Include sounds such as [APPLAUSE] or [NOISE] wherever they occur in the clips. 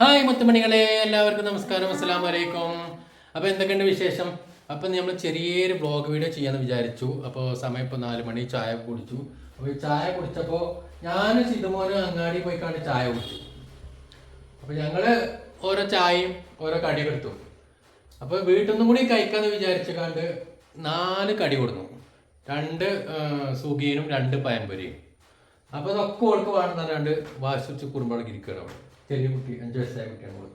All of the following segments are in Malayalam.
ഹായ് മുത്തുമണികളെ എല്ലാവർക്കും നമസ്കാരം അസ്സാം വലൈക്കും അപ്പോൾ എന്തൊക്കെയുണ്ട് വിശേഷം? അപ്പം നമ്മൾ ചെറിയൊരു ബ്ലോഗ് വീഡിയോ ചെയ്യാമെന്ന് വിചാരിച്ചു. അപ്പോൾ സമയം ഇപ്പോൾ നാല് മണി ചായ കുടിച്ചു. അപ്പോൾ ഈ ചായ കുടിച്ചപ്പോൾ ഞാനും സിദ്ധുമോനും അങ്ങാടി പോയി കണ്ട് ചായ കുടിച്ചു. അപ്പോൾ ഞങ്ങൾ ഓരോ ചായയും ഓരോ കടി കൊടുത്തു അപ്പോൾ വീട്ടിൽ നിന്നും കൂടി കഴിക്കാമെന്ന് വിചാരിച്ചു കണ്ട് നാല് കടി കൊടുന്നു രണ്ട് സുഖീനും രണ്ട് പയമ്പൊരിയും അപ്പോൾ അതൊക്കെ ഓൾക്ക് വേണമെന്ന് രണ്ട് വാശിച്ച് കുറുമ്പോഴേക്ക് ഇരിക്കണം അവിടെ. ചെറിയ കുട്ടി അഞ്ച് വയസ്സായ കുട്ടിയാണ് ഓൾ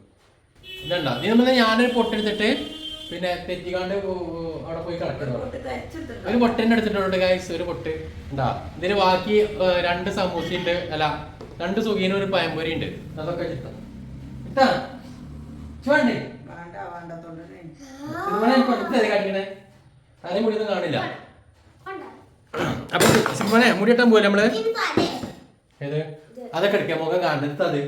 ഇതണ്ട? നീ നമ്മൾ ഞാനൊരു പൊട്ടെടുത്തിട്ട് പിന്നെ തെറ്റിക്കാണ്ട് അവിടെ പോയി കിടക്കണം ഒരു പൊട്ടിന്റെ എടുത്തിട്ടുണ്ട് ഗൈസ് ഒരു പൊട്ട്. ഉണ്ടാ ഇതിന് ബാക്കി രണ്ട് സമൂസ ഉണ്ട് അല്ല രണ്ട് സുഖീനും ഒരു പയമ്പൊരി ഉണ്ട്. അതൊക്കെ ചിത്രം ഇട്ടാ ചുവണ്ടേ? കാണിക്കണേ. ആരെയും മുടിയൊന്നും കാണില്ല. അപ്പൊ മുടി മുടിയിട്ടാൻ പോലെ നമ്മൾ? ഏത്? അതൊക്കെ എടുക്കാം. മുഖം കാണരുത് അത്?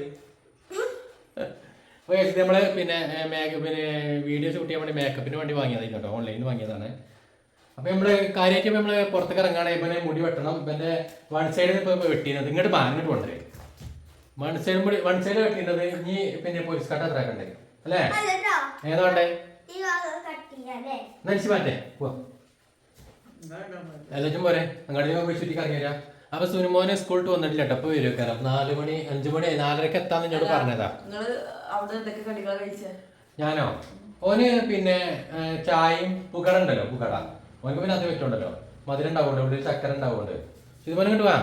അപ്പൊ guys, ഇത് നമ്മൾ പിന്നെ മേക്കപ്പ് പിന്നെ വീഡിയോ ഷൂട്ട് ചെയ്യാൻ വേണ്ടി മേക്കപ്പിന് വേണ്ടി വാങ്ങിയതായിരുന്നു കേട്ടോ. ഓൺലൈനിൽ വാങ്ങിയതാണ്. അപ്പോൾ നമ്മൾ കാര്യമായിട്ട് നമ്മൾ പുറത്തേക്ക് ഇറങ്ങാണ് ഇവനെ മുടി വെട്ടണം. പിന്നെ വൺ സൈഡിൽ ഇപ്പോൾ വെട്ടിയിരുന്നത്. ഇങ്ങോട്ട് ഇങ്ങോട്ട് കൊണ്ടേ വൺ സൈഡ് മുടി വൺ സൈഡ് വെട്ടിയിരുന്നത് ഇനി പിന്നെ പോലീസ് കട്ട് എത്ര കണ്ടേ അല്ലേ? ഏതാ വേണ്ടേ? നനച്ച് മാറ്റേ? പോ എല്ലാച്ചും പോരെ. അങ്ങോട്ട് പോയി ചുറ്റി കറങ്ങി വരാം. അപ്പൊ സുനുമോനെ സ്കൂളിട്ട് വന്നിട്ടില്ല കേട്ടോ. അപ്പൊ വരും. കാരണം നാല് മണി അഞ്ചു മണി നാലരക്ക് എത്താന്ന് എന്നോട് പറഞ്ഞതാ. അവിടെ എന്തൊക്കെ കഴിച്ചേ? ഞാനോ? ഓന് പിന്നെ ചായയും പുകട ഉണ്ടല്ലോ പുകട. ഓനക്ക് പിന്നെ അത് വെച്ചുണ്ടല്ലോ മധുരം ഉണ്ടാവുണ്ട് ഒരു ചക്കര ഉണ്ടാവുണ്ട് ഇതുപോലെ ഇങ്ങോട്ട് വാ.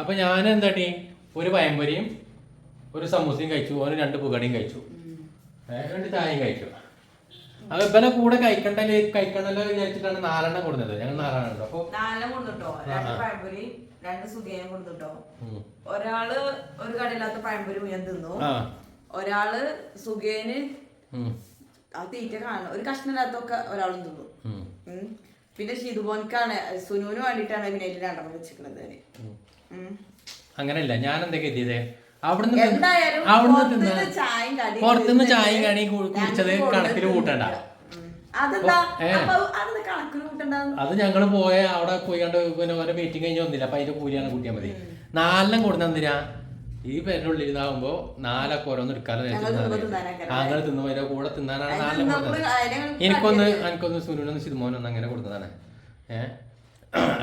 അപ്പൊ ഞാൻ എന്താട്ടി? ഒരു പയമ്പരിയും ഒരു സമൂസയും കഴിച്ചു. ഓന് രണ്ട് പുകടയും കഴിച്ചു. രണ്ട് ചായയും കഴിച്ചു. അപ്പൊ ഇവനെ കൂടെ കഴിക്കണ്ടല്ലേ കഴിക്കണ്ടല്ലോ വിചാരിച്ചിട്ടാണ് നാലെണ്ണം കൊടുത്തത്. ഞങ്ങൾ നാലെണ്ണം ഉണ്ട് അപ്പൊ നാലെണ്ണം രണ്ട് പഴംപൊരി രണ്ട് കൊണ്ടുട്ടോ ഒരാൾ ഒരു കടയില്ലാത്ത പഴംപൊരി മുഴുവൻ തിന്നു. ഒരാൾ സുഖേന്. ആ തീറ്റ കാണണം. ഒരു കഷ്ണമില്ലാത്തൊക്കെ ഒരാളും തിന്നു. പിന്നെ ഷിതുബോൻക്കാണ് സുനുവിന് വേണ്ടിയിട്ടാണ് പിന്നെ എല്ലാം രണ്ടെണ്ണം വെച്ചിരിക്കുന്നത്. അങ്ങനെയല്ല ഞാൻ എന്തൊക്കെ എത്തിയത് അവിടുന്ന് എന്തായാലും അവിടുന്ന് പുറത്തുനിന്ന് തിന്ന. ചായയും കണി കുടിച്ചത് കണക്കിൽ കൂട്ടണ്ട. അത് ഞങ്ങൾ പോയ അവിടെ പോയി കണ്ട് പിന്നെ ഓരോ മീറ്റിംഗ് കഴിഞ്ഞ് വന്നില്ല. അപ്പൊ അതിന്റെ കൂലിയാണ് കൂട്ടിയാൽ മതി. നാലെണ്ണം കൊടുന്ന എന്തിനാ? ഈ പേരിനുള്ളിൽ ഇതാകുമ്പോ നാലൊക്കെ ഓരോന്ന് എടുക്കാതെ. അങ്ങനെ തിന്നുമ്പോ അതിന്റെ കൂടെ തിന്നാനാണ് നാലെണ്ണം കൊടുത്തത്. എനിക്കൊന്ന് എനിക്കൊന്ന് സുനുനൊന്ന് സിതുമോനൊന്ന് അങ്ങനെ കൊടുത്തതാണ്. ഏഹ്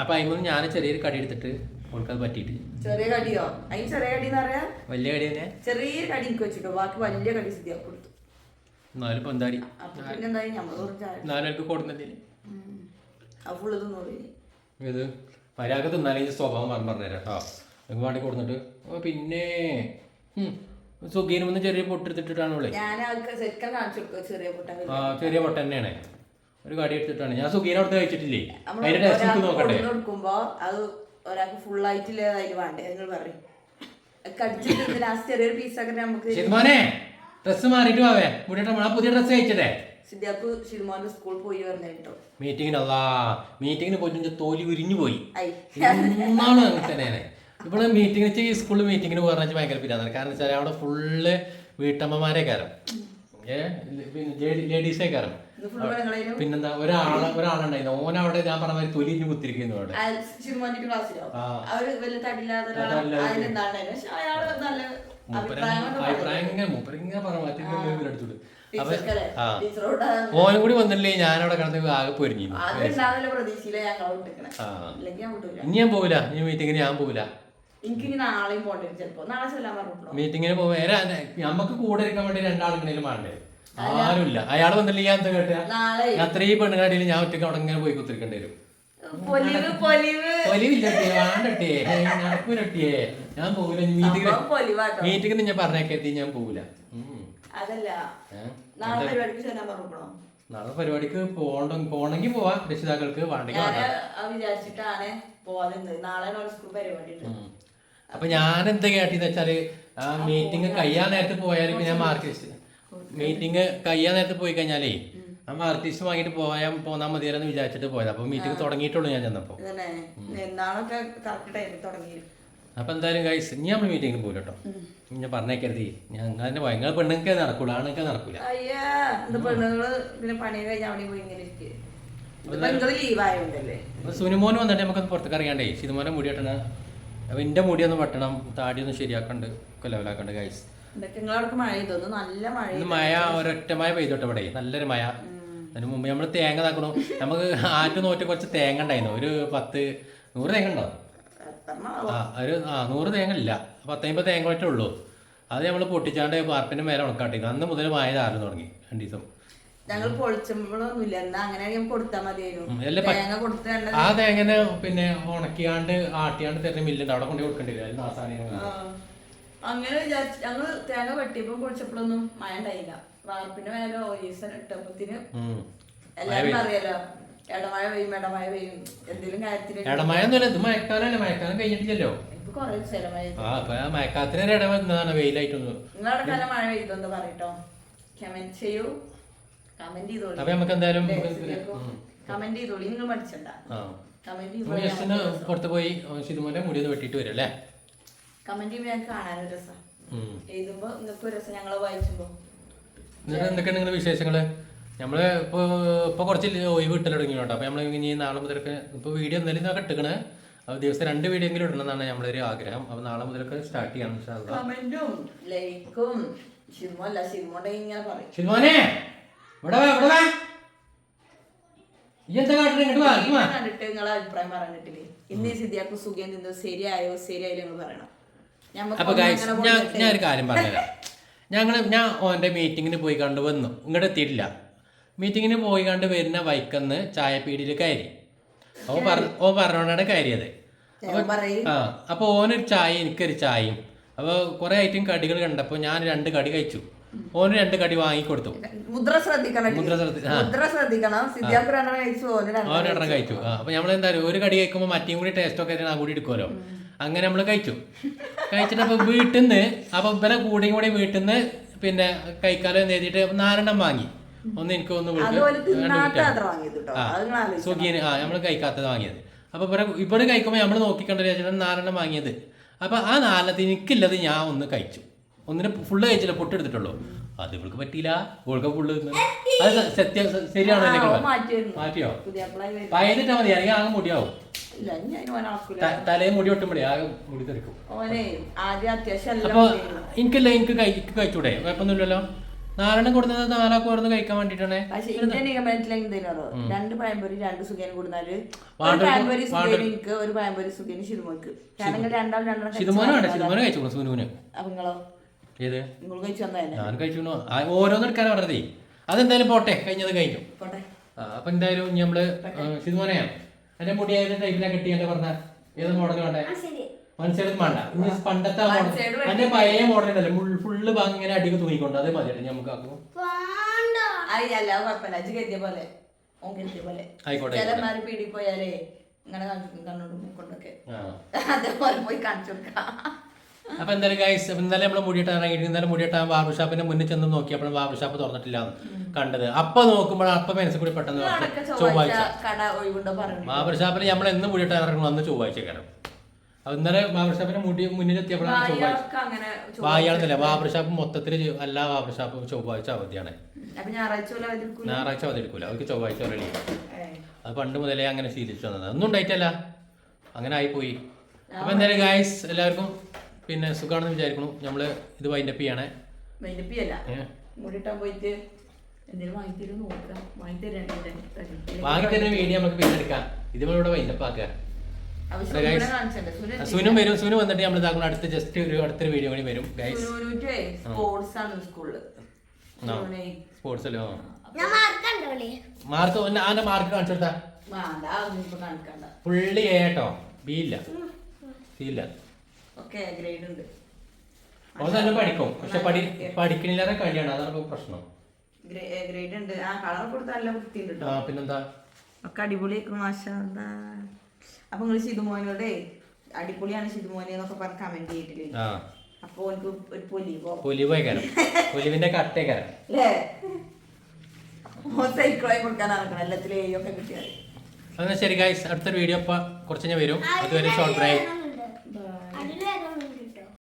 അപ്പൊ അതിമൊന്ന് ഞാൻ ചെറിയൊരു കടി എടുത്തിട്ട് കൊടുക്കാൻ പറ്റിയിട്ട്. ചെറിയ കടിയോ? അതിന് ചെറിയ കടി എന്ന് പറയാ? വലിയ കടി തന്നെ? ചെറിയ കടി എനിക്ക് വെച്ചിട്ടോ ബാക്കി വലിയ കടി സ്ഥിതി കൊടുത്തു. എന്നാലും ചായ എന്നാലും എനിക്ക് കൊടുക്കുന്നില്ല ഫുള്ള് തിന്നോളൂ. ഇത് മര്യാദ തിന്നാലും സ്വഭാവം പറഞ്ഞു പറഞ്ഞുതരാം കേട്ടോ. വേണ്ടി കൊടുത്തിട്ട്. പിന്നെ. സുഖീനും ഒന്ന് ചെറിയ പൊട്ടെടുത്തിട്ടാണ് വിളി ആ ചെറിയ പൊട്ട തന്നെയാണ്. ഒരു കടി എടുത്തിട്ടാണ്. ഞാൻ സുഖീനെ അവിടുത്തെ കഴിച്ചിട്ടില്ലേ? അതിന്റെ ടേസ്റ്റ് നോക്കട്ടെ. കൊടുക്കുമ്പോ അത് ഒരാൾക്ക് ഫുൾ ആയിട്ടില്ല അതിൽ വേണ്ടേ? നിങ്ങൾ പറയും. കടിച്ചിട്ട് ലാസ്റ്റ് ചെറിയൊരു പീസൊക്കെ നമുക്ക് മാറിയിട്ട് മുടിയിട്ട് പുതിയ കഴിച്ചതേ സിദ്ധാപ്പ് ഷിൽമോന്റെ പോയി മീറ്റിങ്ങിന് പോയിട്ട് തോലി ഉരിഞ്ഞു പോയി. എന്നാണ് അങ്ങനെ തന്നെയാണ്? ഇവിടെ മീറ്റിംഗ് വെച്ച് ഈ സ്കൂളിൽ മീറ്റിങ്ങിന് വെച്ചാൽ ഭയങ്കര പിരാന്നാണ് കാരണം വെച്ചാൽ അവിടെ ഫുള്ള് വീട്ടമ്മമാരെ കയറും. ലേഡീസേ കയറും. പിന്നെന്താ ഒരാളെ ഒരാളുണ്ടായിരുന്നു. ഓൻ അവിടെ ഞാൻ പറഞ്ഞ മാതിരി തൊലിഞ്ഞു കുത്തിരിക്കുന്നു അവിടെ. ഓനും കൂടി വന്നില്ലേ? ഞാനവിടെ കിടന്ന് ആകെ പൊരിഞ്ഞിരുന്നു. ഇനി ഞാൻ പോവില്ല. ഈ മീറ്റിങ്ങിന് ഞാൻ പോവില്ല. എനിക്ക് ഇനി നാളെയും പോണ്ടി വരും ചിലപ്പോ. നാളെ ചെല്ലാൻ പറഞ്ഞിട്ടുണ്ടോ? മീറ്റിങ്ങിന് പോവാ. നമുക്ക് കൂടെ ഇരിക്കാൻ വേണ്ടി രണ്ടാളുണ്ടെങ്കിലും വേണ്ടേ ആരുമില്ല. അയാൾ വന്നില്ല ഞാൻ എന്താ കേട്ടാ? നാളെ. അത്രയും പെണ്ണുകാടിയിൽ ഞാൻ ഒറ്റയ്ക്ക് അവിടെ ഇങ്ങനെ പോയി കുത്തിരിക്കേണ്ടി വരും. ഞാൻ പോകില്ല സംഭവം മീറ്റിങ്ങിന് ഞാൻ പറഞ്ഞേക്കെത്തി ഞാൻ പോകില്ല അതല്ല. നാളെ പരിപാടിക്ക് ചെല്ലാൻ പറഞ്ഞിട്ടുണ്ടോ? നാളെ പരിപാടിക്ക് പോണ്ട പോണെങ്കിൽ പോവാ. രക്ഷിതാക്കൾക്ക് വേണ്ടെങ്കിൽ ഞാൻ വേണ്ട വിചാരിച്ചിട്ടാണ് പോവാതെ നാളെ സ്കൂൾ പരിപാടി ഉണ്ട്. അപ്പൊ ഞാൻ എന്താ കേട്ടിന്ന് വെച്ചാൽ മീറ്റിംഗ് കഴിയാൻ നേരത്തെ പോയാലും ഞാൻ മാർക്ക് ലിസ്റ്റ് മീറ്റിംഗ് കഴിയാൻ നേരത്തെ പോയി കഴിഞ്ഞാലേ ആ മാർക്ക് ലിസ്റ്റ് വാങ്ങിയിട്ട് പോയാൽ പോന്നാ മതിയെന്ന് വിചാരിച്ചിട്ട് പോയത്. അപ്പൊ മീറ്റിംഗ് തുടങ്ങിയിട്ടുള്ളൂ ഞാൻ ചെന്നപ്പോ. അപ്പൊ എന്തായാലും ഗൈസ് ഇനി നമ്മൾ മീറ്റിംഗ് പോലും കേട്ടോ ഞാൻ പറഞ്ഞേക്കരുത്. ഞങ്ങൾ തന്നെ ഭയങ്കര പെണ്ണുങ്ങൾക്ക് നടക്കൂല ആണുങ്ങൾക്ക് നടക്കൂല. സുനിമോന് വന്നിട്ട് നമുക്കൊന്ന് പുറത്തേക്ക് അറിയാണ്ടേ സിനിമോനെ മുടി വെട്ടണം അപ്പൊ എന്റെ മുടി ഒന്ന് വെട്ടണം താടി ഒന്ന് ശരിയാക്കണ്ട് ഒക്കെ ലെവലാക്കണ്ട് ഗൈസ് നല്ല മഴ ഇന്ന് മഴ ഒരൊറ്റ മഴ പെയ്തോട്ടെ ഇവിടെ? നല്ലൊരു മഴ. അതിന് മുമ്പ് നമ്മൾ തേങ്ങ താക്കണു നമുക്ക് ആറ്റു നോറ്റ് കുറച്ച് തേങ്ങ ഉണ്ടായിരുന്നു. ഒരു പത്ത് നൂറ് തേങ്ങ ഉണ്ടോ? ആ ഒരു ആ നൂറ് തേങ്ങ ഇല്ല. പത്തമ്പത് തേങ്ങ ഉള്ളൂ. അത് നമ്മൾ പൊട്ടിച്ചാണ്ട് പാർപ്പിന്റെ മേലെ ഉണക്കാട്ടിരുന്നു അന്ന് മുതൽ മഴ ചാറുന്നു തുടങ്ങി. രണ്ട് ദിവസം ഞങ്ങൾ പൊളിച്ചുമ്പോഴൊന്നുമില്ല എന്നാ അങ്ങനെ കൊടുത്താൽ മതിയായിരുന്നു. തേങ്ങ കൊടുത്ത ആ തേങ്ങനെ പിന്നെ ഉണക്കിയാണ്ട് ആട്ടിയാണ്ട് തരുന്ന മില്ലുണ്ട് അവിടെ കൊണ്ടു കൊടുക്കേണ്ടി അങ്ങനെ വിചാരിച്ചു ഞങ്ങൾ തേങ്ങ വെട്ടിയപ്പോ പൊളിച്ചപ്പോഴൊന്നും മഴ ഉണ്ടായില്ല. വാർപ്പിന്റെ മേലെ ഓരീസൺ ഇട്ടപ്പത്തിന് എല്ലാരും അറിയാലോ ഇടമഴ പെയ്യും ഇടമഴ പെയ്യും. എന്തെങ്കിലും കാര്യത്തിന് ഇടമഴ ഒന്നുമില്ല. ഇത് മഴക്കാലല്ലേ. മഴക്കാലം കഴിഞ്ഞിട്ടില്ലല്ലോ. മഴക്കാലത്തിന് വെയിലായിട്ടൊന്നും. നിങ്ങളുടെ കാലം മഴ പെയ്തു എന്താ പറയട്ടോ. കമന്റ് ചെയ്യൂ. കമന്റ് ചെയ്തോളി. അപ്പൊ നമുക്ക് എന്തായാലും കമന്റ് ചെയ്തോളി. നിങ്ങൾ പഠിച്ചണ്ട ആ. കമന്റ് നമുക്ക് ജസ്റ്റ് പുറത്ത് പോയി ശിതുമോന്റെ മുടി വെട്ടിട്ട് വരും അല്ലേ? കമന്റ് ഞങ്ങൾക്ക് രസം. എഴുതുമ്പോ നിങ്ങൾക്ക് രസം ഞങ്ങളെ വായിച്ചുമ്പോ എന്നിട്ട് എന്തൊക്കെയാണ് നിങ്ങളുടെ വിശേഷങ്ങൾ? നമ്മൾ ഇപ്പൊ ഇപ്പൊ കുറച്ച് ഒഴിവ് ഇട്ടൽ തുടങ്ങി കേട്ടോ. അപ്പൊ നമ്മൾ ഇനി നാളെ മുതലൊക്കെ ഇപ്പൊ വീഡിയോ എന്തായാലും ഇതൊക്കെ ഇട്ടുകണ് അപ്പൊ ദിവസം രണ്ട് വീഡിയോ എങ്കിലും ഇടണം എന്നാണ് നമ്മളൊരു ആഗ്രഹം. അപ്പൊ നാളെ മുതലൊക്കെ സ്റ്റാർട്ട് ചെയ്യണം ലൈക്കും ഇങ്ങനെ പറയും. ഇവിടെ വാ ഇവിടെ വാ. ഈ എന്താ കാട്ടണേ? ഇങ്ങോട്ട് വാ ഇങ്ങ് വാ. കണ്ടിട്ട് നിങ്ങളെ അഭിപ്രായം പറഞ്ഞിട്ടില്ലേ ഇന്ന് ഈ സിദ്ധിയാക്ക് സുഖം നിന്ന് ശരിയായോ ശരിയായില്ലോ നിങ്ങൾ പറയണം. ഞമ്മക്ക് അപ്പൊ ഗൈസ് ഞാൻ ഞാൻ ഒരു കാര്യം പറഞ്ഞുതരാം. ഞങ്ങൾ ഞാൻ ഓന്റെ മീറ്റിങ്ങിന് പോയി കണ്ട് വന്നു. ഇങ്ങോട്ട് എത്തിയിട്ടില്ല. മീറ്റിങ്ങിന് പോയി കണ്ട് വരുന്ന വൈക്കന്ന് ചായപ്പീടിയിൽ കയറി. ഓ പറ ഓ പറഞ്ഞോണ്ടാണ് കയറിയത്. ആ അപ്പോൾ ഓനൊരു ചായ എനിക്കൊരു ചായയും. അപ്പോൾ കുറേ ഐറ്റം കടികൾ കണ്ടപ്പോൾ ഞാൻ രണ്ട് കടി കഴിച്ചു. ഓന് രണ്ട് കടി വാങ്ങിക്കൊടുത്തു. മുദ്ര ശ്രദ്ധിക്കണം മുദ്ര മുദ്ര ശ്രദ്ധിക്കണം. ഓരോ കഴിച്ചു ഓന് രണ്ടെണ്ണം നമ്മൾ എന്താ ഒരു കടി കഴിക്കുമ്പോൾ മറ്റേയും കൂടി ടേസ്റ്റ് ഒക്കെ ആ കൂടി എടുക്കുമല്ലോ അങ്ങനെ നമ്മൾ കഴിച്ചു. കഴിച്ചിട്ട് അപ്പോൾ വീട്ടിൽ നിന്ന് അപ്പൊ ഇവരെ കൂടെയും കൂടി വീട്ടിൽ നിന്ന് പിന്നെ കഴിക്കാലോ എന്ന് എഴുതിയിട്ട് നാലെണ്ണം വാങ്ങി. ഒന്ന് എനിക്ക് ഒന്ന് വിളിക്ക് സുഖീന് ആ നമ്മൾ കഴിക്കാത്തത് വാങ്ങിയത്. അപ്പൊ ഇവരെ ഇവർ കഴിക്കുമ്പോൾ നമ്മൾ നോക്കിക്കണ്ട നാലെണ്ണം വാങ്ങിയത്. അപ്പൊ ആ നാലെണ്ണത്തിന് എനിക്കില്ലത് ഞാൻ ഒന്ന് കഴിച്ചു. ഒന്നിനെ ഫുള്ള് കഴിച്ചില്ല പൊട്ടെടുത്തിട്ടുള്ളൂ. അത് ഇവൾക്ക് പറ്റിയില്ല. ഇവൾക്ക് ഫുള്ള്. അത് സത്യം ശരിയാണ് മാറ്റിയോ? പയതിട്ടാ മതി. അല്ലെങ്കിൽ ആകെ മുടിയാവും. തലയും മുടി ഒട്ടുമ്പോഴേ ആകെ മുടി തെറിക്കും. ഉണ്ടായിരുന്നു. എനിക്കല്ല എനിക്ക് കഴി കഴിച്ചൂടെ? കുഴപ്പമൊന്നുമില്ലല്ലോ. നാലെണ്ണം കൊടുത്തത് നാലാക്ക് ഓരോന്ന് കഴിക്കാൻ വേണ്ടിട്ടാണ്. രണ്ട് പഴംപൊരി രണ്ട് സുഖേനും കൊടുത്താൽ പഴംപൊരി ഒരു പഴംപൊരി സുഖേനും ശിരുമോക്ക് കാരണം വേണ്ട. ശിതുമോനെ കഴിച്ചു സുനുവിന് അപ്പൊ നിങ്ങളോ? ഏത്? ഞാൻ കഴിച്ചു ഓരോന്ന് പറഞ്ഞതേ. അതെന്തായാലും പോട്ടെ കഴിഞ്ഞത് കഴിഞ്ഞു. അപ്പൊ എന്തായാലും നമ്മൾ ശിതുമോനെയാ എന്റെ മുടി ഏത് ടൈപ്പിലാ കെട്ടി എന്റെ പറഞ്ഞ? ഏത് മോഡൽ വേണ്ടേ? മനസ്സിലും വേണ്ട. ഇനി പണ്ടത്തെ മോഡൽ എന്റെ പഴയ മോഡൽ ഉണ്ടല്ലോ. ഫുള്ള് ഇങ്ങനെ അടിക്ക് തൂങ്ങിക്കൊണ്ട് അത് മതി നമുക്ക് ആക്കും ആയിക്കോട്ടെ പീടി പോയാലേ ഇങ്ങനെ കണ്ണോട് കൊണ്ടൊക്കെ. അതേപോലെ പോയി കാണിച്ചു കൊടുക്കാം. അപ്പൊ എന്തായാലും ഗൈസ് ഇന്നലെ നമ്മൾ മുടിയിട്ടാൻ ഇറങ്ങിയിട്ട് ഇന്നലെ മുടിയിട്ടാൻ ബാർബർ ഷാപ്പിന്റെ മുന്നിൽ ചെന്ന് നോക്കിയപ്പോഴും ബാർബർ ഷാപ്പ് തുറന്നിട്ടില്ല കണ്ടത്. അപ്പൊ നോക്കുമ്പോൾ അപ്പൊ മനസ്സിൽ കൂടി പെട്ടെന്ന് ചൊവ്വാഴ്ച ബാബർ ബാർബർ ഷാപ്പിൽ നമ്മൾ എന്ന് മുടിയിട്ടാൻ ഇറങ്ങണം അന്ന് ചൊവ്വാഴ്ച കയറും ഇന്നലെ ബാർബർ ഷാപ്പിന്റെ മുടി മുന്നിൽ എത്തിയപ്പോഴാണ് ചൊവ്വാഴ്ച. വായാൾക്ക് ബാബർ ഷോപ്പ് വായാണെന്നില്ല ബാർബർ ഷാപ്പ് മൊത്തത്തിൽ എല്ലാ ബാർബർ ഷാപ്പും ചൊവ്വാഴ്ച അവധിയാണ്. ഞായറാഴ്ച അവധി എടുക്കൂല അവർക്ക് ചൊവ്വാഴ്ച റെഡി അത് പണ്ട് മുതലേ അങ്ങനെ ശീലിച്ചു വന്നത്. ഒന്നും ഉണ്ടായിട്ടല്ല. അങ്ങനെ ആയിപ്പോയി. അപ്പൊ എന്തായാലും ഗായ്സ് എല്ലാവർക്കും പിന്നെ സുഖാണെന്ന് വിചാരിക്കുന്നു. നമ്മൾ ഇത് വൈൻഡപ്പ് ചെയ്യണേ. വൈൻഡപ്പ് ചെയ്യല്ല. മുടിട്ടാൻ പോയിട്ട് എന്തെങ്കിലും വാങ്ങിത്തരും നോക്കാം വാങ്ങിത്തരാൻ വാങ്ങിത്തരുന്ന വീഡിയോ നമുക്ക് പിന്നെ എടുക്കാം. ഇത് നമ്മളിവിടെ വൈൻഡപ്പ് ആക്കുക. guys. കാണിച്ചിട്ടുണ്ട് സുനും വരും സുനു വന്നിട്ട് നമ്മൾ അടുത്ത ജസ്റ്റ് ഒരു അടുത്തൊരു വീഡിയോ കൂടി വരും ഗൈസ് സ്പോർട്സ് ആണ് സ്കൂളിൽ സ്പോർട്സ് അല്ലോ? മാർക്ക് ആന്റെ മാർക്ക് കാണിച്ചു കൊടുത്താ. പുള്ളി ഏട്ടോ ബി ഇല്ല. സി ഇല്ല. ഒക്കെ ഗ്രേഡ് ഉണ്ട്. അവൻ തന്നെ പഠിക്കും. പക്ഷെ പഠി പഠിക്കണില്ലാതെ കളിയാണ്. അതാണ് ഇപ്പൊ പ്രശ്നം. ഗ്രേഡ് ഉണ്ട്. ആ കളർ കൊടുത്ത നല്ല വൃത്തിയുണ്ട് കേട്ടോ ആ പിന്നെന്താ? ഒക്കെ അടിപൊളിയാക്കും. അപ്പൊ നിങ്ങൾ ശിതുമോനോടെ അടിപൊളിയാണ് ശിതുമോനെ എന്നൊക്കെ പറഞ്ഞ് കമന്റ് ചെയ്തിട്ടില്ലേ? ആ. അപ്പൊ എനിക്ക് ഒരു പൊലിവോ? പൊലിവേക്കാരം. [LAUGHS] പൊലിവിന്റെ കട്ടേക്കാരം. അല്ലേ സൈക്കിളായി കൊടുക്കാൻ നടക്കണം. എല്ലാത്തിലും എ ഒക്കെ കിട്ടിയാൽ എന്നാൽ ശരി ഗൈസ് അടുത്തൊരു വീഡിയോ ഇപ്പൊ കുറച്ച് ഞാൻ വരും. അതുവരെ ഷോർട്ട് ബ്രേക്ക്